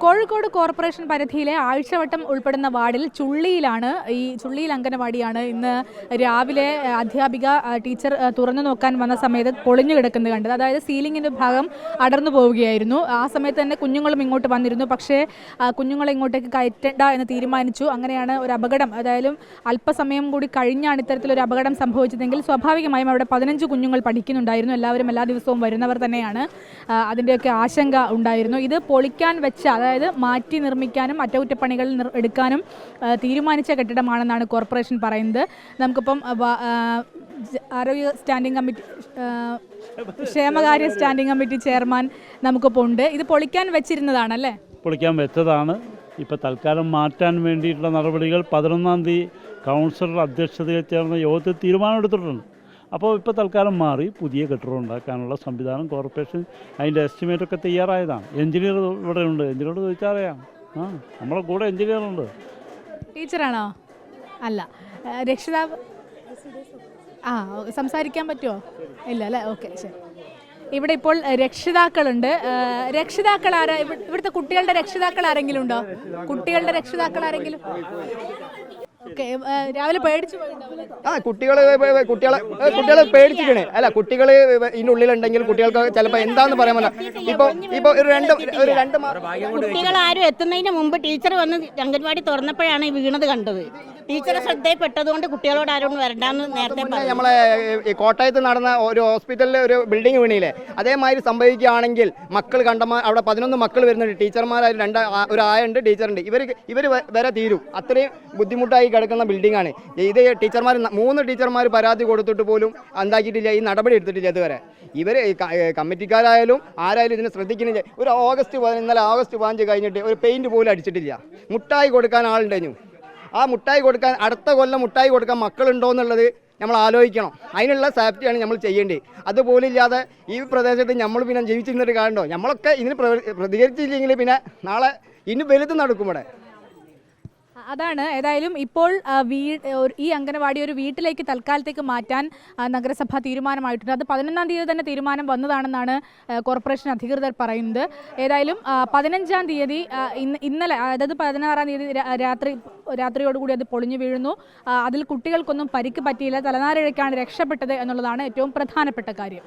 Kozhikode corporation പരിധിയിലെ ആഴ്ചവട്ടം ഉൾപ്പെടുന്ന വാർഡിൽ ചുള്ളിയിലാണ് ഈ ചുള്ളിയിൽ അംഗനവാടിയാണ് ഇന്ന് രാവിലെ അധ്യാപിക ടീച്ചർ തുറന്നു നോക്കാൻ വന്ന സമയത്ത് പൊളിഞ്ഞു കിടക്കുന്നത് കണ്ടത്. അതായത് സീലിംഗിന്റെ ഭാഗം അടർന്നു പോവുകയായിരുന്നു. ആ സമയത്ത് തന്നെ കുഞ്ഞുങ്ങളും ഇങ്ങോട്ട് വന്നിരുന്നു. പക്ഷേ കുഞ്ഞുങ്ങളെ ഇങ്ങോട്ടേക്ക് കയറ്റണ്ട എന്ന് തീരുമാനിച്ചു. അങ്ങനെയാണ് ഒരു അപകടം. അതായാലും അല്പസമയം കൂടി കഴിഞ്ഞാണ് ഇത്തരത്തിലൊരു അപകടം സംഭവിച്ചതെങ്കിൽ സ്വാഭാവികമായും അവിടെ പതിനഞ്ച് കുഞ്ഞുങ്ങൾ പഠിക്കുന്നുണ്ടായിരുന്നു. എല്ലാവരും എല്ലാ ദിവസവും വരുന്നവർ തന്നെയാണ്. അതിന്റെയൊക്കെ ആശങ്ക ഉണ്ടായിരുന്നു. ഇത് പൊളിക്കാൻ വെച്ച അതായത് മാറ്റി നിർമ്മിക്കാനും അറ്റകുറ്റപ്പണികൾ എടുക്കാനും തീരുമാനിച്ച കെട്ടിടമാണെന്നാണ് കോർപ്പറേഷൻ പറയുന്നത്. നമുക്കിപ്പം ആരോഗ്യ സ്റ്റാൻഡിംഗ് കമ്മിറ്റി ക്ഷേമകാര്യ സ്റ്റാൻഡിംഗ് കമ്മിറ്റി ചെയർമാൻ നമുക്കിപ്പോൾ ഉണ്ട്. ഇത് പൊളിക്കാൻ വെച്ചിരുന്നതാണല്ലേ? പൊളിക്കാൻ വെച്ചതാണ്. ഇപ്പോൾ തൽക്കാലം മാറ്റാൻ വേണ്ടിയിട്ടുള്ള നടപടികൾ പതിനൊന്നാം തീയതി കൗൺസിലർ അധ്യക്ഷതയിൽ ചേർന്ന യോഗത്തിൽ തീരുമാനമെടുത്തിട്ടുണ്ട്. അപ്പോൾ ഇപ്പോൾ തൽക്കാലം മാറി പുതിയ കെട്ടിടം ഉണ്ടാക്കാനുള്ള സംവിധാനം കോർപ്പറേഷൻ അതിന്റെ എസ്റ്റിമേറ്റ് ഒക്കെ തയ്യാറായതാണ്. എഞ്ചിനീയർ ഇവിടെ ഉണ്ട്. എഞ്ചിനീയറോട് ചോദിച്ചാൽ അറിയാം. ആ നമ്മളെ കൂടെ എഞ്ചിനീയറുണ്ട് ടീച്ചറാണോ? അല്ല. രക്ഷിതാവ് ആ സംസാരിക്കാൻ പറ്റുമോ ഇല്ല അല്ലേ? ഓക്കെ ശരി. ഇവിടെ ഇപ്പോൾ രക്ഷിതാക്കളുണ്ട്. രക്ഷിതാക്കൾ ആരാ ഇവിടുത്തെ കുട്ടികളുടെ രക്ഷിതാക്കൾ ആരെങ്കിലും ഉണ്ടോ? കുട്ടികളുടെ രക്ഷിതാക്കൾ ആരെങ്കിലും രാവിലെ പേടിച്ചു പോയിട്ടുണ്ടാവില്ലേ? ആ കുട്ടികൾ കുട്ടികളെ കുട്ടികളെ പേടിച്ചിരിക്കണേ. അല്ല കുട്ടികൾ ഇതിന്റെ ഉള്ളിലുണ്ടെങ്കിൽ കുട്ടികൾക്ക് ചിലപ്പോൾ എന്താന്ന് പറയാൻ പറ്റില്ല ഇപ്പോൾ ഇപ്പോൾ ഒരു രണ്ട് ഒരു രണ്ട് കുട്ടികൾ ആരും എത്തുന്നതിന് മുമ്പ് ടീച്ചർ വന്ന് അംഗൻവാടി തുറന്നപ്പോഴാണ് ഈ വീണത് കണ്ടത്. ടീച്ചറെ ശ്രദ്ധയിൽപ്പെട്ടതുകൊണ്ട് കുട്ടികളോട് ആരും വരണ്ടെന്ന് നേരത്തെ പറഞ്ഞു. നമ്മളെ കോട്ടയത്ത് നടന്ന ഒരു ഹോസ്പിറ്റലിലെ ഒരു ബിൽഡിംഗ് വീണില്ലേ? അതേമാതിരി സംഭവിക്കുകയാണെങ്കിൽ മക്കൾ കണ്ടമാ അവിടെ പതിനൊന്ന് മക്കൾ വരുന്നുണ്ട്. ടീച്ചർമാരായി രണ്ട് ഒരു ആയുണ്ട് ടീച്ചറുണ്ട്. ഇവർ ഇവർ വരെ തീരും. അത്രയും ബുദ്ധിമുട്ടായി കിടക്കുന്ന ബിൽഡിംഗ് ആണ്. ഇത് ടീച്ചർമാർ മൂന്ന് ടീച്ചർമാർ പരാതി കൊടുത്തിട്ട് പോലും എന്താക്കിയിട്ടില്ല ഈ നടപടി എടുത്തിട്ടില്ല ഇതുവരെ. ഇവർ കമ്മിറ്റിക്കാരായാലും ആരായാലും ഇതിനെ ശ്രദ്ധിക്കുന്നില്ല ഒരു ഓഗസ്റ്റ് ഇന്നലെ ഓഗസ്റ്റ് പതിനഞ്ച് കഴിഞ്ഞിട്ട് ഒരു പെയിന്റ് പോലും അടിച്ചിട്ടില്ല. മുട്ടായി കൊടുക്കാൻ ആളുണ്ടായിരുന്നു ആ മുട്ടായി കൊടുക്കാൻ അടുത്ത കൊല്ലം മുട്ടായി കൊടുക്കാൻ മക്കളുണ്ടോ എന്നുള്ളത് നമ്മൾ ആലോചിക്കണം. അതിനുള്ള സേഫ്റ്റിയാണ് നമ്മൾ ചെയ്യേണ്ടത്. അതുപോലെ ഇല്ലാതെ ഈ പ്രദേശത്ത് നമ്മൾ പിന്നെ ജീവിച്ചിരുന്നിട്ട് കാണണ്ടോ നമ്മളൊക്കെ ഇതിന് പ്രതികരിച്ചില്ലെങ്കിൽ പിന്നെ നാളെ ഇനി വലുത് നടക്കും ഇവിടെ. അതാണ്. ഏതായാലും ഇപ്പോൾ ഈ അംഗനവാടി ഒരു വീട്ടിലേക്ക് തൽക്കാലത്തേക്ക് മാറ്റാൻ നഗരസഭ തീരുമാനമായിട്ടുണ്ട്. അത് പതിനൊന്നാം തീയതി തന്നെ തീരുമാനം വന്നതാണെന്നാണ് കോർപ്പറേഷൻ അധികൃതർ പറയുന്നത്. ഏതായാലും പതിനഞ്ചാം തീയതി ഇന്ന് ഇന്നലെ അതായത് പതിനാറാം തീയതി രാത്രി രാത്രിയോടുകൂടി അത് പൊളിഞ്ഞു വീഴുന്നു. അതിൽ കുട്ടികൾക്കൊന്നും പരിക്ക് പറ്റിയില്ല. തലനാരിഴയ്ക്കാണ് രക്ഷപ്പെട്ടത് എന്നുള്ളതാണ് ഏറ്റവും പ്രധാനപ്പെട്ട കാര്യം.